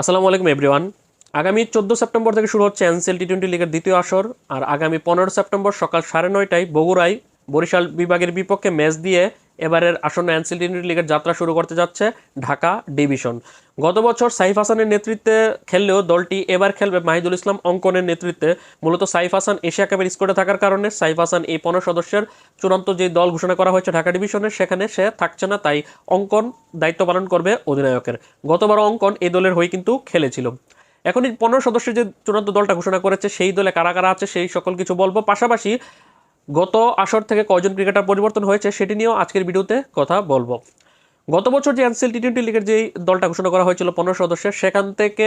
আসসালামু আলাইকুম এভরিওয়ান আগামী চোদ্দ সেপ্টেম্বর থেকে শুরু হচ্ছে এনসিএল টি টোয়েন্টি লিগের দ্বিতীয় আসর। আর আগামী পনেরো সেপ্টেম্বর সকাল সাড়ে নয়টায় বগুড়ায় বরিশাল বিভাগের বিপক্ষে ম্যাচ দিয়ে এবারের আসন্ন এনসিএল টি লিগের যাত্রা শুরু করতে যাচ্ছে ঢাকা ডিভিশন। গত বছর সাইফ হাসানের নেতৃত্বে খেললেও দলটি এবার খেলবে মাহিদুল ইসলাম অঙ্কনের নেতৃত্বে। মূলত সাইফ হাসান এশিয়া কাপের স্কোরে থাকার কারণে সাইফ হাসান এই পনেরো সদস্যের চূড়ান্ত যে দল ঘোষণা করা হয়েছে ঢাকা ডিভিশনের সেখানে সে থাকছে না, তাই অঙ্কন দায়িত্ব পালন করবে অধিনায়কের। গতবার অঙ্কন এই দলের হয়ে কিন্তু খেলেছিল। এখন এই পনেরো সদস্যের যে চূড়ান্ত দলটা ঘোষণা করেছে, সেই দলে কারা কারা আছে, সেই সকল কিছু বলব। পাশাপাশি গত আসর থেকে কয়জন ক্রিকেটার পরিবর্তন হয়েছে সেটি নিয়েও আজকের ভিডিওতে কথা বলব। গত বছর যে এনসিএল টি টোয়েন্টি লিগের যেই দলটা ঘোষণা করা হয়েছিল পনেরো সদস্যের, সেখান থেকে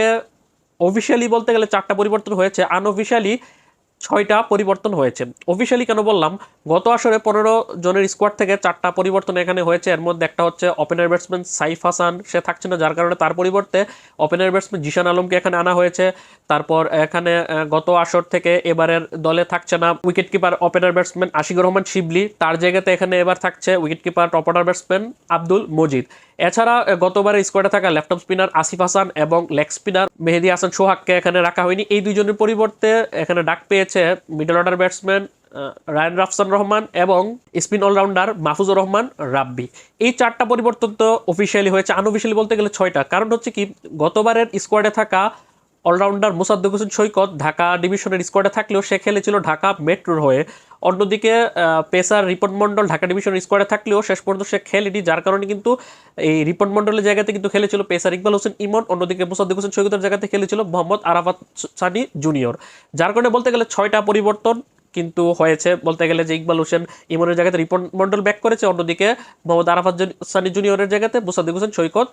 অফিসিয়ালি বলতে গেলে চারটা পরিবর্তন হয়েছে। আনঅফিসিয়ালি ছয়টা পরিবর্তন হয়েছে। অফিসিয়ালি কেন বললাম, গত আসরে পনেরো জনের স্কোয়াড থেকে চারটা পরিবর্তন এখানে হয়েছে। এর মধ্যে একটা হচ্ছে ওপেনার ব্যাটসম্যান সাইফ হাসান, সে থাকছে না, যার কারণে তার পরিবর্তে ওপেনার ব্যাটসম্যান জিশান আলমকে এখানে আনা হয়েছে। তারপর এখানে গত আসর থেকে এবারের দলে থাকছে না wicketkeeper opener batsman Ashikur Rahman Shibli. তার জায়গাতে এখানে এবার থাকছে wicketkeeper top order batsman Abdul Majid. এছাড়া গতবারের স্কোয়াডে থাকা লেফট স্পিনার আসিফ হাসান এবং লেগ স্পিনার মেহেদি হাসান সোহাগকে এখানে রাখা হয়নি। এই দুইজনের পরিবর্তে এখানে ডাক পেয়েছে middle order batsman Rayan Rafsan Rahman এবং স্পিন অলরাউন্ডার মাহফুজুর রহমান, রাব্বি। এই চারটা পরিবর্তন তো অফিসিয়ালি হয়েছে। আনঅফিসিয়ালি বলতে গেলে ছয়টা। কারণ হচ্ছে কি, গতবারের স্কোয়াডে থাকা অলরাউন্ডার মুসাদ্দুক হোসেন সৈকত ঢাকা ডিভিশনের স্কোয়াডে থাকলেও সে খেলেছিল ঢাকা মেট্রোর হয়ে। অন্যদিকে পেসার রিপন মন্ডল ঢাকা ডিভিশন স্কোয়াডে থাকলেও শেষ পর্যন্ত সে খেলেনি, যার কারণে কিন্তু এই রিপন মন্ডলের জায়গাতে কিন্তু খেলেছিল পেসার ইকবাল হোসেন ইমন, অন্যদিকে মুসাদ্দিক হোসেন সৈকতের জায়গাতে খেলেছিল মোহাম্মদ আরাফাত সানি জুনিয়র। যার কারণে বলতে গেলে ছয়টা পরিবর্তন কিন্তু হয়েছে। বলতে গেলে যে ইকবাল হোসেন ইমনের জায়গাতে রিপন মন্ডল ব্যাক করেছে, অন্যদিকে মোহাম্মদ আরাফাত সানি জুনিয়রের জায়গাতে মুসাদ্দিক হোসেন সৈকত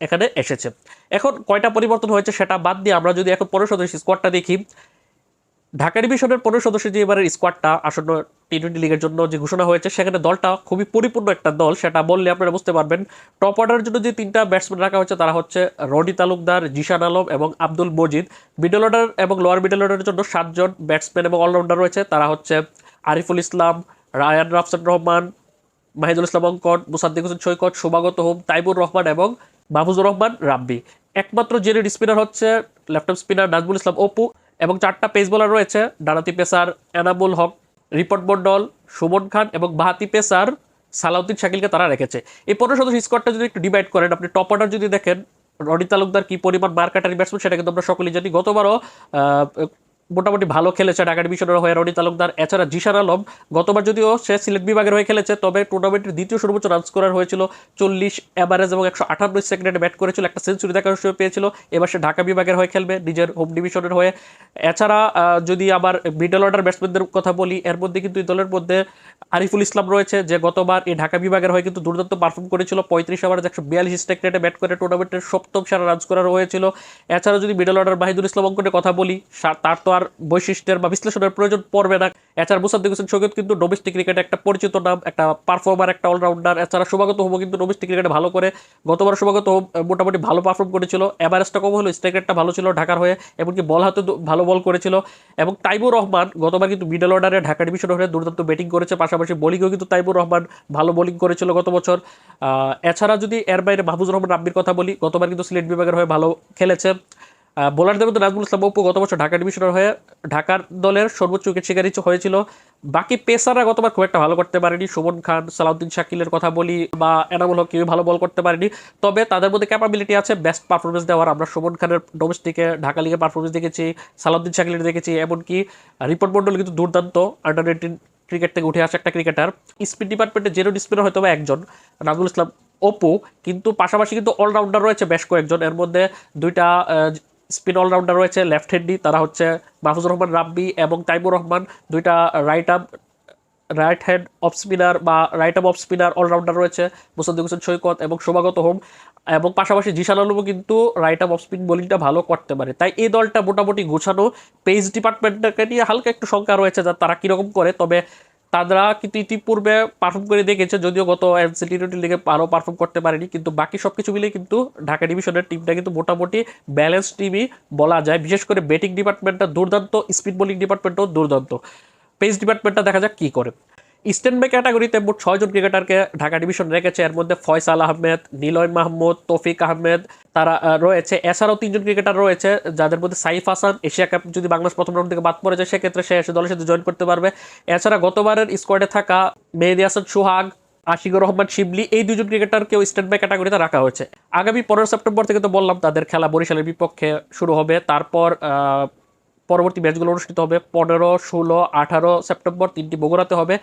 এখানে এসেছে। এখন কয়টা পরিবর্তন হয়েছে সেটা বাদ দিয়ে আমরা যদি এখন পনেরো সদস্য স্কোয়াডটা দেখি ঢাকা ডিভিশনের পনেরো সদস্য যে এবারের স্কোয়াডটা আসন্ন টি টোয়েন্টি লিগের জন্য যে ঘোষণা হয়েছে, সেখানে দলটা খুবই পরিপূর্ণ একটা দল, সেটা বললে আপনারা বুঝতে পারবেন। টপ অর্ডারের জন্য যে তিনটা ব্যাটসম্যান রাখা হয়েছে, তারা হচ্ছে রনি তালুকদার, জিশান আলম এবং আব্দুল মজিদ। মিডল অর্ডার এবং লোয়ার মিডল অর্ডারের জন্য সাতজন ব্যাটসম্যান এবং অলরাউন্ডার রয়েছে, তারা হচ্ছে আরিফুল ইসলাম, রায়ান রাফসান রহমান, মাহিদুল ইসলাম অঙ্কন, মুসাদ্দিক হোসেন সৈকত শুভাগত হোম তাইবুর রহমান এবং মাহফুজুর রহমান রাব্বি। একমাত্র জেনের স্পিনার হচ্ছে লেফট স্পিনার নাজমুল ইসলাম অপু। এবং চারটা পেস বোলার রয়েছে ডানাতি পেসার এনামুল হক রিপোর্ট মন্ডল, সুমন খান এবং বাহাতি পেসার সালাউদ্দিন শাকিলকে তারা রেখেছে। এই পনেরো সদস্য স্কোয়াডটা যদি একটু ডিভাইড করেন, আপনি টপ অর্ডার যদি দেখেন, রনি তালুকদার কী পরিমাণ মার্কাটারি ব্যাটসম্যান সেটা কিন্তু আমরা সকলেই জানি। গতবারও মোটামুটি ভালো খেলেছে ঢাকা ডিভিশনের হয়ে রনি তালুকদার। এছাড়া জিশান আলম, গতবার যদিও সে সিলেট বিভাগের হয়ে খেলেছে, তবে টুর্নামেন্টের দ্বিতীয় সর্বোচ্চ রান স্কোরার হয়েছিল চল্লিশ এভারেজ এবং একশো আটান্ন সেকেন্ডে ব্যাট করেছিল, একটা সেঞ্চুরি দেখার সুযোগ পেয়েছিল। এবার সে ঢাকা বিভাগের হয়ে খেলবে নিজের হোম ডিভিশনের হয়ে। এছাড়া যদি আবার মিডল অর্ডার ব্যাটসম্যানদের কথা বলি, এর মধ্যে কিন্তু এই দলের মধ্যে আরিফুল ইসলাম রয়েছে, যে গতবার এই ঢাকা বিভাগের হয়ে কিন্তু দুর্দান্ত পারফর্ম করেছিল, পঁয়ত্রিশ ওভারে একশো বিয়াল্লিশ স্ট্রাইক ব্যাট করে টুর্নামেন্টের সপ্তম সারা রান স্কোরার হয়েছিল। এছাড়া যদি মিডল অর্ডার বাহিদুল ইসলাম অঙ্কনের কথা বলি তার তো আর বৈশিষ্ট্যের বা বিশ্লেষণের প্রয়োজন পড়বে না। এছাড়া মুসাদ্দিক হোসেন সৈকত কিন্তু ডোমেস্টিক ক্রিকেটে একটা পরিচিত নাম, একটা পারফর্মার একটা অলরাউন্ডার এছাড়া শুভাগত হোম কিন্তু ডোমেস্টিক ক্রিকেটে ভালো করে। গতবার শুভাগত হোম মোটামুটি ভালো পারফর্ম করেছিল। এভারেজটা কম হলো স্ট্রাইক রেটটা ভালো ছিল ঢাকার হয়ে, এমনকি বল হাতে ভালো বল করেছিল। এবং তাইবুর রহমান গতবার কিন্তু মিডল অর্ডারে ঢাকা ডিভিশন হয়ে দুর্দান্ত ব্যাটিং করেছে। পাশাপাশি বোলিংও কিন্তু তাইবুর রহমান ভালো বোলিং করেছিল গত বছর। এছাড়া যদি এর বাইরে মাহফুজুর রহমান রাব্বির কথা বলি, গতবার কিন্তু সিলেট বিভাগের হয়ে ভালো খেলেছে। বোলারদের মধ্যে নাজমুল ইসলাম অপু গত বছর ঢাকা ডিভিশনের হয়ে ঢাকার দলের সর্বোচ্চ উইকেট শিকারী হয়েছিল। বাকি পেসাররা গতবার খুব একটা ভালো করতে পারেনি। সুমন খান, সালাউদ্দিন শাকিলের কথা বলি বা এনামুল হক কেউ ভালো বল করতে পারেনি। তবে তাদের মধ্যে ক্যাপাবিলিটি আছে বেস্ট পারফরমেন্স দেওয়ার। আমরা সুমন খানের ডোমেস্টিকে ঢাকা লিগে পারফরমেন্স দেখেছি, সালাউদ্দিন শাকিলের দেখেছি, এমনকি রিপোর্ট মন্ডল কিন্তু দুর্দান্ত আন্ডার এইটিন ক্রিকেট থেকে উঠে আসা একটা ক্রিকেটার স্পিন ডিপার্টমেন্টে জেরো স্পিনার হয়তো বা একজন, নাজমুল ইসলাম, অপু। কিন্তু পাশাপাশি কিন্তু অলরাউন্ডার রয়েছে বেশ কয়েকজন। এর মধ্যে দুইটা স্পিন অলরাউন্ডার রয়েছে, লেফট হ্যান্ডি, তারা হচ্ছে মাহফুজুর রহমান, রাব্বি এবং তাইমুর রহমান, দুইটা রাইট আপ রাইট হ্যান্ড অফ স্পিনার বা right up off spinner allrounder রয়েছে, মুসাদ্দিক হোসেন সৈকত এবং শোভাগত হোম। এবং পাশাপাশি জিশান আলমও কিন্তু রাইট আপ অফ স্পিন বোলিংটা ভালো করতে পারে। তাই এই দলটা মোটামুটি গোছানো পেস ডিপার্টমেন্টটাকে নিয়ে হালকা একটু শঙ্কা রয়েছে যা তারা কীরকম করে, তবে তারা কিন্তু ইতিপূর্বে পারফর্ম করে দেখেছে, যদিও গত এনসিটি টোয়েন্টি লিগে আরও পারফর্ম করতে পারেনি, কিন্তু বাকি সব কিছু মিলে কিন্তু ঢাকা ডিভিশনের টিমটা কিন্তু মোটামুটি ব্যালেন্স টিমই বলা যায়। বিশেষ করে ব্যাটিং ডিপার্টমেন্টটা দুর্দান্ত স্পিড বোলিং ডিপার্টমেন্টও দুর্দান্ত। পেস ডিপার্টমেন্টটা দেখা যাক কী করে। ইস্টার্ন বে ক্যাটাগরিতে মোট ছয়জন ক্রিকেটারকে ঢাকা ডিভিশন রেখেছে। এর মধ্যে ফয়সাল আহমেদ, নিলয় মাহমুদ, তৌফিক আহমেদ, তারা রয়েছে। এছাড়াও তিনজন ক্রিকেটার রয়েছে, যাদের মধ্যে সাইফ হাসান, এশিয়া কাপ যদি বাংলাদেশ প্রথম রাউন্ড থেকে বাদ পড়ে যায়, সেক্ষেত্রে সে এসে দলের সাথে জয়েন করতে পারবে। এছাড়া গতবারের স্কোয়াডে থাকা মেহেদি হাসান, সোহাগ, আশিকুর রহমান, শিবলি, এই দুজন ক্রিকেটারকেও স্টেট ব্যাক ক্যাটাগরিতে রাখা হয়েছে। আগামী পনেরো সেপ্টেম্বর থেকে তো বললাম, তাদের খেলা বরিশালের বিপক্ষে শুরু হবে। তারপর পরবর্তী ম্যাচগুলো অনুষ্ঠিত হবে। পনেরো, ষোলো, আঠারো সেপ্টেম্বর তিনটি বগুড়াতে হবে।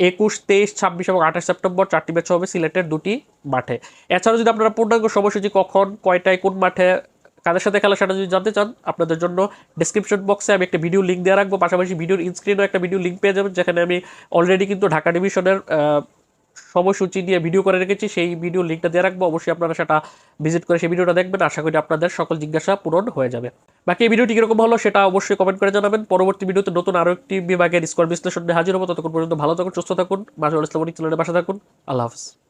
একুশ, তেইশ, ছাব্বিশ এবং আঠাশ সেপ্টেম্বর চারটি ম্যাচ হবে সিলেটের দুটি মাঠে। এছাড়াও যদি আপনারা পূর্ণাঙ্গ সময়সূচি কখন, কয়টায়, কোন মাঠে, কাদের সাথে খেলা সেটা যদি জানতে চান, আপনাদের জন্য ডিসক্রিপশন বক্সে আমি একটা ভিডিও লিঙ্ক দিয়ে রাখব। পাশাপাশি ভিডিওর ইনস্ক্রিনও একটা ভিডিও লিঙ্ক পেয়ে যাবেন, যেখানে আমি অলরেডি কিন্তু ঢাকা ডিভিশনের সময়সূচি দিয়ে ভিডিও করে রেখেছি, সেই ভিডিও লিঙ্কটা দিয়ে রাখব। অবশ্যই আপনারা সেটা ভিজিট করে সেই ভিডিওটা দেখবেন। আশা করি আপনাদের সকল জিজ্ঞাসা পূরণ হয়ে যাবে। বাকি এই ভিডিওটি কীরকম হলো সেটা অবশ্যই কমেন্ট করে জানাবেন। পরবর্তী ভিডিওতে নতুন আরও একটি বিভাগের স্কোর বিশ্লেষণ হাজির হব। ততক্ষণ পর্যন্ত ভালো থাকুন, সুস্থ থাকুন। মাঝে ইসলামী চ্যানেলের বাসা থাকুন। আল্লাহ হাফিজ।